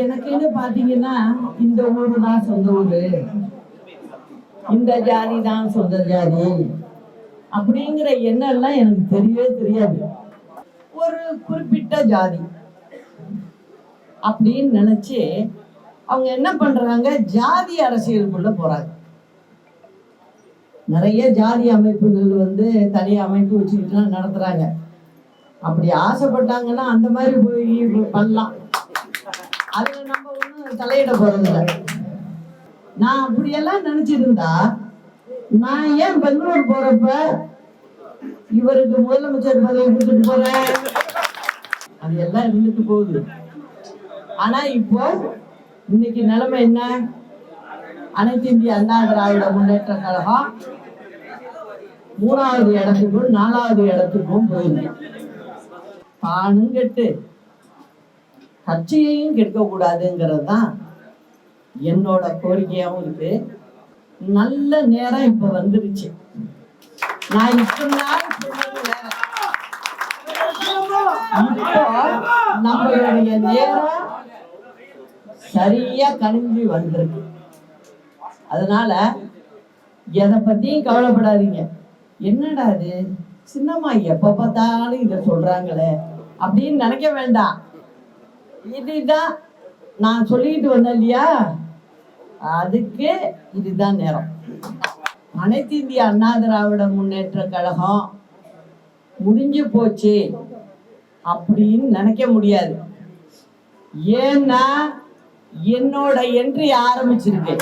எனக்குன்னு பாத்தீங்கன்னா இந்த ஊரு தான் சொந்த ஊரு. இந்த ஜாதி தான் சொந்த ஜாதி. அப்படிங்கிற எண்ணம் எனக்கு தெரியவே தெரியாது. ஒரு குறிப்பிட்ட ஜாதி. அப்படின்னு நினைச்சு அவங்க என்ன பண்றாங்க? ஜாதி அரசியலுக்குள்ள போறாங்க. நிறைய ஜாதி அமைப்புகள் வந்து தனி அமைப்பு வச்சுக்கிட்டுலாம் நடத்துறாங்க. அப்படி ஆசைப்பட்டாங்கன்னா அந்த மாதிரி போய் பண்ணலாம். அதுல நம்ம ஒண்ணும் தலையிட போறதில்ல நான் அப்படியெல்லாம் நினைச்சிருந்தா நான் ஏன் பெங்களூர் போறப்ப இவருக்கு முதலமைச்சர் பதவி கொடுத்துட்டு போறேன்? அது எல்லாம் இருந்துட்டு போகுது. ஆனா இப்போ இன்னைக்கு நிலைமை என்ன? அனைத்து இந்திய அண்ணா திராவிட முன்னேற்ற கழகம் மூணாவது இடத்துக்கும் நாலாவது இடத்துக்கும் போயிருக்கு. பானுங்கெட்டு கெட்டு கட்சியையும் தான் என்னோட கோரிக்கையாகவும் இருக்கு. நல்ல நேரம் இப்ப வந்துருச்சு. நான் இத்தனை நாள் சொன்னது வேற. நம்மளுடைய நேரம் சரியா கணிஞ்சு வந்திருக்கு. அதனால எதை பத்தியும் கவலைப்படாதீங்க. என்னடா இது? சின்னம்மா எப்ப பார்த்தாலும் இதை சொல்றாங்களே அப்படின்னு நினைக்க வேண்டாம். இதுதான் நான் சொல்லிட்டு வந்தேன் இல்லையா? அதுக்கு இதுதான் நேரம். அனைத்து இந்திய அண்ணா திராவிட முன்னேற்ற கழகம் முடிஞ்சு போச்சு அப்படின்னு நினைக்க முடியாது. ஏன்னா என்னோட என்ட்ரி ஆரம்பிச்சிருக்கு.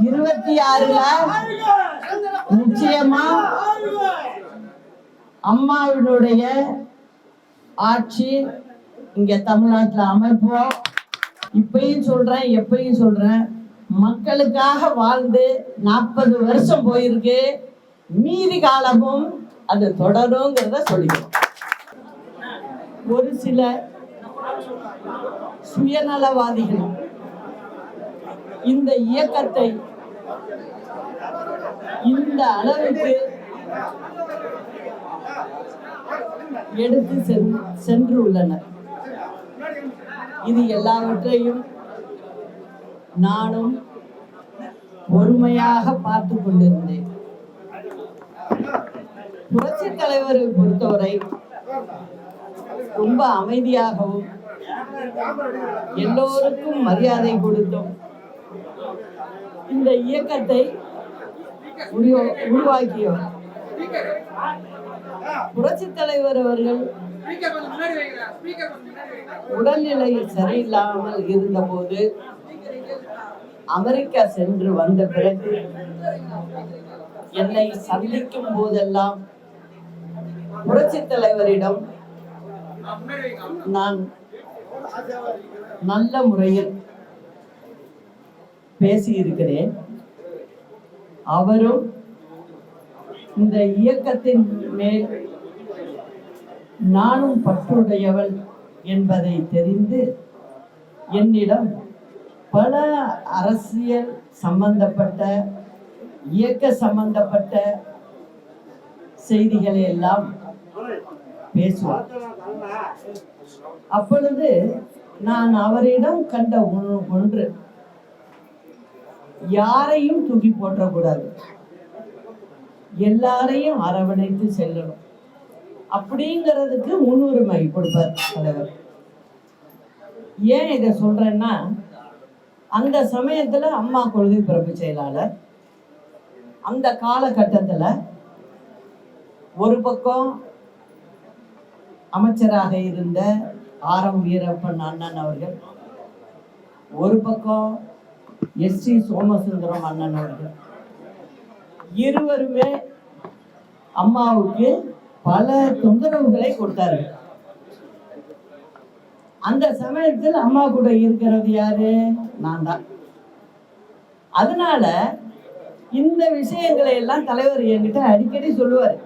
இருபத்தி ஆறுல நிச்சயமா அம்மாவினுடைய ஆட்சி இங்க தமிழ்நாட்டுல அமைப்போம். இப்பயும் சொல்றேன் எப்பயும் சொல்றேன். மக்களுக்காக வாழ்ந்து நாற்பது வருஷம் போயிருக்கு. மீதி காலமும் அது தொடருங்கிறத சொல்லிக்கிறோம். ஒரு சில சுயநலவாதிகள் இந்த இயக்கத்தை இந்த அளவுக்கு எடுத்து சென்று உள்ளனர் இது எல்லாவற்றையும் நானும் பொறுமையாக பார்த்து கொண்டிருந்தேன். புரட்சி தலைவரை பொறுத்தவரை ரொம்ப அமைதியாகவும் எல்லோருக்கும் மரியாதை கொடுத்தும் இந்த இயக்கத்தை உருவாக்கியவர். புரட்சி தலைவர் அவர்கள் உடல்நிலை சரியில்லாமல் இருந்தபோது அமெரிக்கா சென்று வந்த பிறகு என்னை சந்திக்கும் போதெல்லாம் புரட்சி தலைவரிடம் நான் நல்ல முறையில் பேசியிருக்கிறேன். அவரும் இந்த இயக்கத்தின் மேல் நானும் பற்றுடையவள் என்பதை தெரிந்து என்னிடம் பல அரசியல் சம்பந்தப்பட்ட இயக்க சம்பந்தப்பட்ட செய்திகளை எல்லாம் பேசுவார். அப்பொழுது நான் அவரிடம் கண்ட ஒன்று- யாரையும் தூக்கி போற்றக்கூடாது. எல்லாரையும் அரவணைத்து செல்லணும். அப்படிங்கிறதுக்கு முன்னுரிமை கொடுப்பார் தலைவர். ஏன் இதை சொல்றேன்னா அந்த சமயத்துல அம்மா கொள்கை பிறப்பு செயலாளர். அந்த காலகட்டத்துல ஒரு பக்கம் அமைச்சராக இருந்த ஆர் எம் வீரப்பன் அண்ணன் அவர்கள் ஒரு பக்கம் எஸ் சி சோமசுந்தரம் அண்ணன் அவர்கள். இருவருமே அம்மாவுக்கு பல தொந்தரவுகளை கொடுத்தாரு அந்த சமயத்தில் அம்மா கூட இருக்கிறது யாரு? நான் தான். அதனால இந்த விஷயங்களை எல்லாம் தலைவர் என்கிட்ட அடிக்கடி சொல்லுவார்.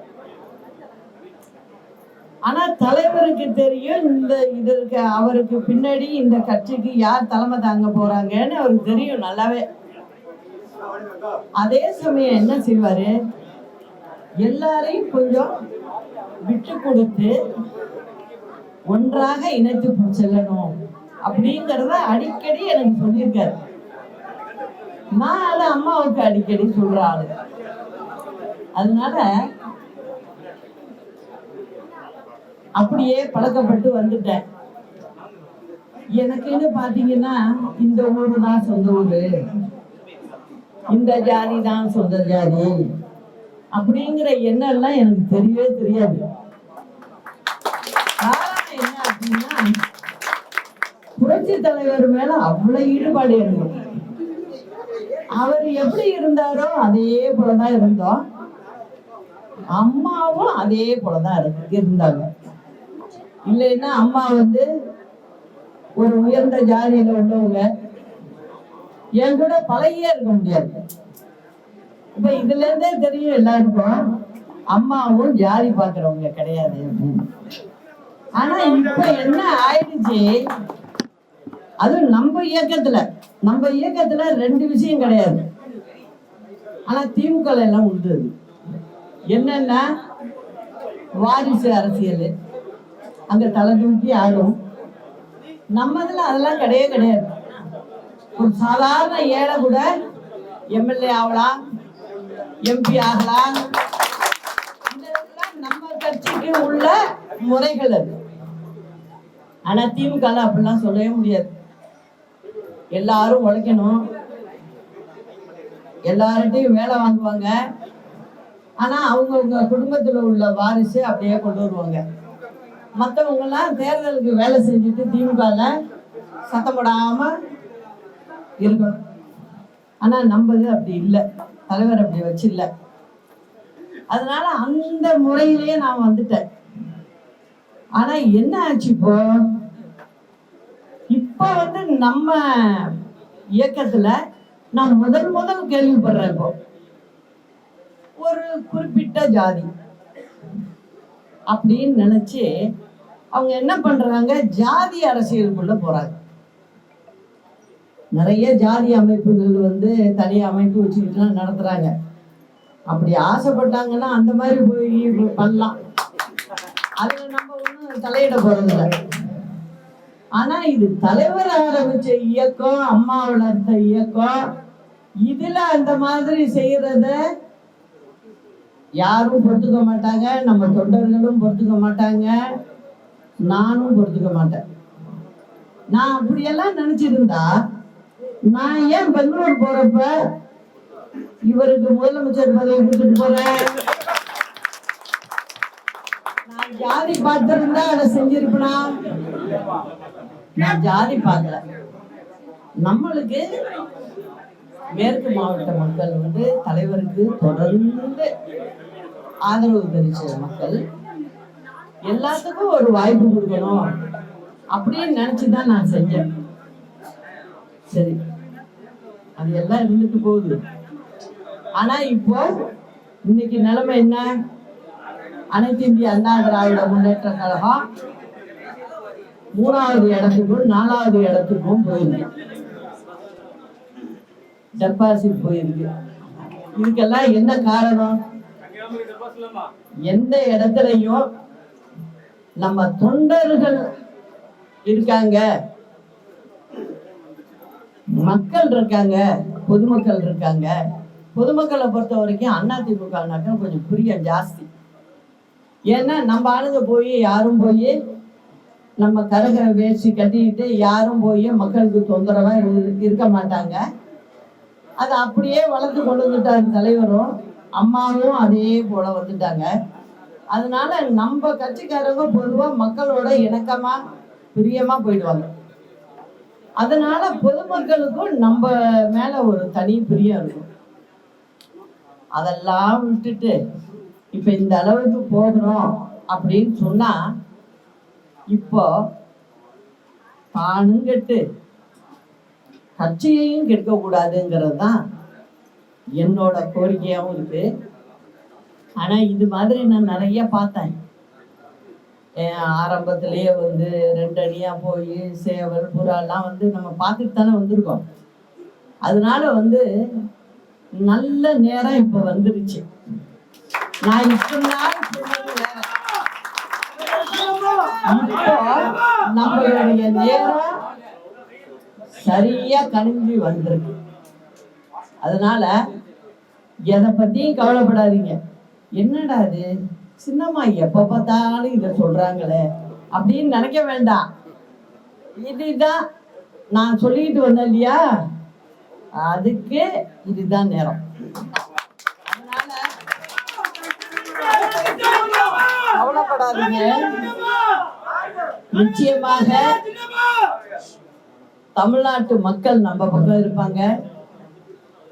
ஆனா தலைவருக்கு தெரியும் இந்த இதற்கு அவருக்கு பின்னாடி இந்த கட்சிக்கு யார் தலைமை தாங்க போறாங்கன்னு அவருக்கு தெரியும் நல்லாவே. அதே சமயம் என்ன செய்வாரு? எல்லாரையும் கொஞ்சம் விட்டு கொடுத்து ஒன்றாக இணைத்து செல்லணும். அப்படிங்கிறத அடிக்கடி எனக்கு சொல்லியிருக்காரு. நான் அதை அம்மாவுக்கு அடிக்கடி சொல்ற ஆளு. அதனால அப்படியே பழக்கப்பட்டு வந்துட்டேன். எனக்குன்னு பாத்தீங்கன்னா இந்த ஊரு தான் சொந்த ஊரு. இந்த ஜாதி தான் சொந்த ஜாதி. அப்படிங்கிற எண்ணம் எல்லாம் எனக்கு தெரியவே தெரியாது. காரணம் என்ன அப்படின்னா புரட்சி தலைவர் மேல அவ்வளவு ஈடுபாடு எனக்கு. அவர் எப்படி இருந்தாரோ அதே போலதான் இருந்தோம். அம்மாவும் அதே போலதான் இருந்தாங்க. இல்லைன்னா அம்மா வந்து ஒரு உயர்ந்த ஜாதியில உள்ளவங்க. என் கூட பழகியே இருக்க முடியாது. இப்ப இதுல இருந்தே தெரியும் எல்லாருக்கும் அம்மாவும் ஜாதி பாக்குறவங்க கிடையாது. ஆனா இப்ப என்ன ஆயிடுச்சு? அது நம்ம இயக்கத்துல நம்ம இயக்கத்துல ரெண்டு விஷயம் கிடையாது. ஆனா திமுக எல்லாம் உண்டு என்னன்னா வாரிசு அரசியல் அங்க தலை தூக்கி ஆடும் நம்ம இதுல அதெல்லாம் கிடையவே கிடையாது. ஒரு சாதாரண ஏழை கூட எம்எல்ஏ ஆகலாம் எம்பி ஆகலாம்? நம்ம கட்சிக்கு உள்ள முறைகள் அது. ஆனா திமுக அப்படிலாம் சொல்லவே முடியாது. எல்லாரும் உழைக்கணும். எல்லார்ட்டையும் வேலை வாங்குவாங்க. ஆனா அவங்கவுங்க குடும்பத்துல உள்ள வாரிசு அப்படியே கொண்டு வருவாங்க. மற்றவங்கெல்லாம் தேர்தலுக்கு வேலை செஞ்சுட்டு திமுகல சத்தம் போடாம இருக்கணும். ஆனா நம்மது அப்படி இல்லை. தலைவர் அப்படி வச்சு இல்லை அதனால அந்த முறையிலேயே நான் வந்துட்டேன். ஆனா என்ன ஆச்சு இப்போ? இப்ப வந்து நம்ம இயக்கத்துல நான் முதல் முதல் கேள்விப்படுறேன் இப்போ. ஒரு குறிப்பிட்ட ஜாதி அப்படின்னு நினைச்சு அவங்க என்ன பண்றாங்க? ஜாதி அரசியலுக்குள்ள போறாங்க. நிறைய ஜாதி அமைப்புகள் வந்து தனி அமைப்பு வச்சுக்கிட்டுலாம் நடத்துறாங்க. அப்படி ஆசைப்பட்டாங்கன்னா அந்த மாதிரி போய் பண்ணலாம். அதுல நம்ம ஒண்ணும் தலையிட போறதில்ல. ஆனா இது தலைவர் ஆரம்பிச்ச இயக்கம் அம்மா வளர்த்த இயக்கம் இதுல அந்த மாதிரி செய்யறத யாரும் பொறுத்துக்க மாட்டாங்க. நம்ம தொண்டர்களும் பொறுத்துக்க மாட்டாங்க. நானும் பொறுத்துக்க மாட்டேன். நான் அப்படியெல்லாம் நினைச்சிருந்தா நான் ஏன் பெங்களூர் போறப்ப இவருக்கு முதலமைச்சர் பதவி கொடுத்துட்டு போறேன்? நான் ஜாதி பார்த்திருந்தா அதை செஞ்சிருப்பனா? நான் ஜாதி பார்க்கல. நம்மளுக்கு மேற்கு மாவட்ட மக்கள் வந்து தலைவருக்கு தொடர்ந்து ஆதரவு தெரிவிச்ச மக்கள் எல்லாத்துக்கும் ஒரு வாய்ப்பு கொடுக்கணும் அப்படின்னு நினைச்சுதான் நான் செஞ்சேன். சரி. அது எல்லாம் இருந்துட்டு போகுது. ஆனா இப்போ இன்னைக்கு நிலைமை என்ன? அனைத்து இந்திய அண்ணா திராவிட முன்னேற்ற கழகம் மூணாவது இடத்துக்கும் நாலாவது இடத்துக்கும் போயிருக்கு. டெபாசிட் போயிருக்கு. இதுக்கெல்லாம் என்ன காரணம்? எந்த இடத்துலையும் நம்ம தொண்டர்கள் இருக்காங்க. மக்கள் இருக்காங்க பொதுமக்கள் இருக்காங்க. பொதுமக்களை பொறுத்த வரைக்கும் அண்ணா திமுகனாக்கா கொஞ்சம் பிரியம் ஜாஸ்தி. ஏன்னா நம்ம ஆளுங்க போய் யாரும் போய் நம்ம கரகர வேஷ்டி கட்டிக்கிட்டு யாரும் போய் மக்களுக்கு தொந்தரவா இரு- இருக்க மாட்டாங்க. அது அப்படியே வளர்த்து கொண்டு வந்துட்டார் தலைவரும் அம்மாவும் அதே போல வந்துட்டாங்க. அதனால நம்ம கட்சிக்காரங்க பொதுவா மக்களோட இணக்கமா பிரியமா போயிடுவாங்க. அதனால பொதுமக்களுக்கும் நம்ம மேல ஒரு தனி பிரியம் இருக்கும். அதெல்லாம் விட்டுட்டு இப்ப இந்த அளவுக்கு போகணும் அப்படின்னு சொன்னா இப்போ தானும் கெட்டு கட்சியையும் கெடுக்கக்கூடாதுங்கிறது தான் என்னோட கோரிக்கையாகவும் இருக்கு. ஆனா இது மாதிரி நான் நிறைய பார்த்தேன். ஆரம்பத்திலேயே வந்து ரெண்டு அணியா போய் சேவல் புறாலாம் வந்து நம்ம பார்த்துட்டு தானே வந்திருக்கோம். அதனால வந்து நல்ல நேரம் இப்போ வந்துருச்சு. நான் இத்தனை நாள் இப்போ நம்மளுடைய நேரம் சரியா கணிஞ்சு வந்திருக்கு. அதனால எதை பத்தியும் கவலைப்படாதீங்க. என்னடா இது? சின்னம்மா எப்ப பார்த்தாலும் இதை சொல்றாங்களே. அப்படின்னு நினைக்க வேண்டாம். இதுதான் நான் சொல்லிட்டு வந்தேன் இல்லையா? அதுக்கு இதுதான் நேரம். கவலைப்படாதீங்க. நிச்சயமாக தமிழ்நாட்டு மக்கள் நம்ம பக்கம் இருப்பாங்க.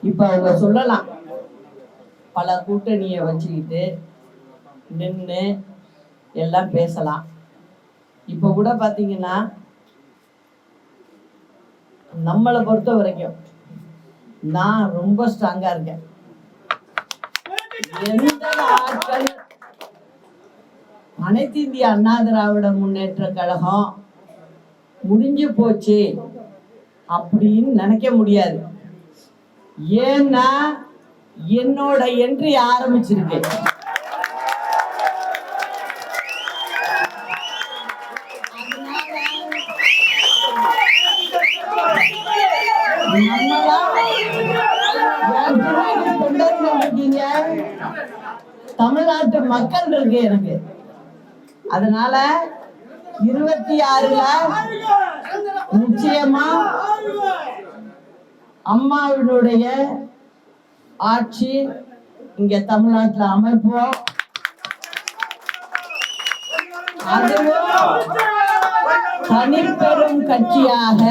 இப்ப அவங்க சொல்லலாம். பல கூட்டணியை வச்சுக்கிட்டு நின்று எல்லாம் பேசலாம். இப்போ கூட பார்த்தீங்கன்னா நம்மளை பொறுத்த வரைக்கும் நான் ரொம்ப ஸ்ட்ராங்கா இருக்கேன். எந்த ஆட்கள் அனைத்து இந்திய அண்ணா திராவிட முன்னேற்ற கழகம் முடிஞ்சு போச்சு அப்படின்னு நினைக்க முடியாது. ஏன்னா என்னோட என்ட்ரி ஆரம்பிச்சிருக்கு நம்மளாம் என் பின்னாடி தொண்டர்கள் இருக்கீங்க தமிழ்நாட்டு மக்கள் இருக்கு எனக்கு. அதனால இருபத்தி ஆறுல நிச்சயமா அம்மாவினுடைய ஆட்சி இங்க தமிழ்நாட்டுல அமைப்போம். அதுவும் தனிப்பெரும் கட்சியாக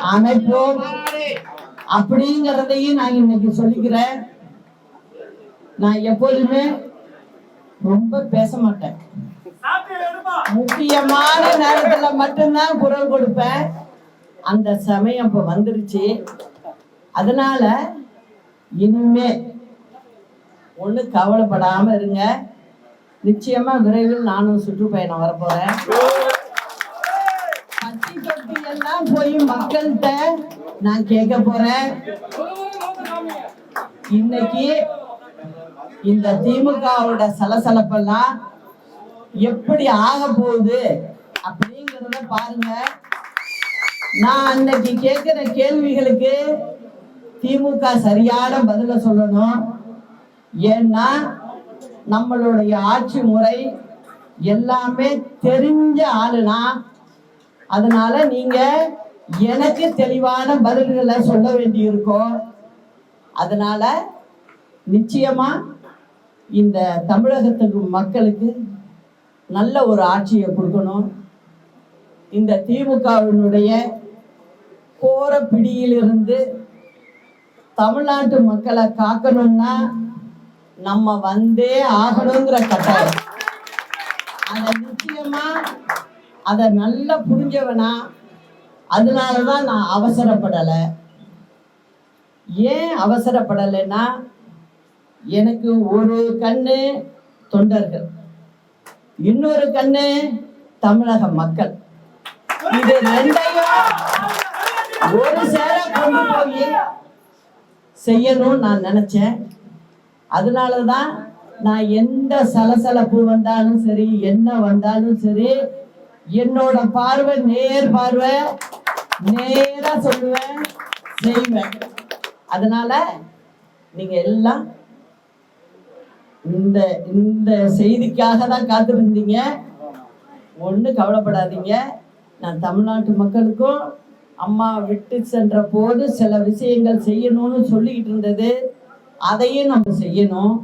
அமைப்போம் அப்படிங்கிறதையும் நான் இன்னைக்கு சொல்லிக்கிறேன். நான் எப்போதுமே ரொம்ப பேச மாட்டேன். முக்கியமான நேரத்துல மட்டும்தான் குரல் கொடுப்பேன். அந்த சமயம் இப்ப வந்துருச்சு. அதனால இனிமே ஒண்ணு கவலைப்படாம இருங்க. நிச்சயமா விரைவில் நானும் சுற்றுப்பயணம் வரப்போறேன். தான் போய் மக்கள்கிட்ட நான் கேட்க போறேன். இன்னைக்கு இந்த திமுகவோட சலசலப்பெல்லாம் எப்படி ஆக போகுது அப்படிங்கிறத பாருங்க. நான் அன்னைக்கு கேட்கிற கேள்விகளுக்கு திமுக சரியான பதில சொல்லணும். ஏன்னா நம்மளுடைய ஆட்சி முறை எல்லாமே தெரிஞ்ச ஆளுனா அதனால நீங்க எனக்கு தெளிவான பதில்களை சொல்ல வேண்டியிருக்கும் அதனால நிச்சயமா இந்த தமிழகத்துக்கு மக்களுக்கு நல்ல ஒரு ஆட்சியை கொடுக்கணும். இந்த திமுகவினுடைய கோர பிடியிலிருந்து தமிழ்நாட்டு மக்களை காக்கணும்னா நம்ம வந்தே ஆகணுங்கிற கட்டாயம். அதை நிச்சயமா அதை நல்லா புரிஞ்சவனா அதனால தான் நான் அவசரப்படலை. ஏன் அவசரப்படலைன்னா எனக்கு ஒரு கண்ணு தொண்டர்கள் இன்னொரு கண்ணு தமிழக மக்கள். இது ரெண்டையும் ஒரு சேர கொண்டு போய் செய்யணும்னு நான் நினைச்சேன். அதனாலதான் நான் எந்த சலசலப்பு வந்தாலும் சரி என்ன வந்தாலும் சரி என்னோட பார்வை நேர் பார்வை நேரா சொல்லுவேன் செய்வேன். அதனால நீங்க எல்லாம் இந்த இந்த செய்திக்காக தான் காத்திருந்தீங்க. ஒன்றும் கவலைப்படாதீங்க. நான் தமிழ்நாட்டு மக்களுக்கும் அம்மா விட்டு சென்ற போது சில விஷயங்கள் செய்யணும்னு சொல்லிக்கிட்டு இருந்தது. அதையும் நம்ம செய்யணும்.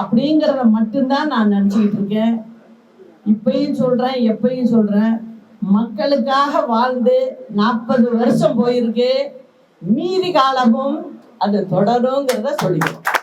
அப்படிங்கிறத மட்டும்தான் நான் நினச்சிக்கிட்டு இருக்கேன். இப்பயும் சொல்கிறேன் எப்பயும் சொல்கிறேன் மக்களுக்காக வாழ்ந்து நாற்பது வருஷம் போயிருக்கு. மீதி காலமும் அது தொடருங்கிறத சொல்லிக்கிறோம்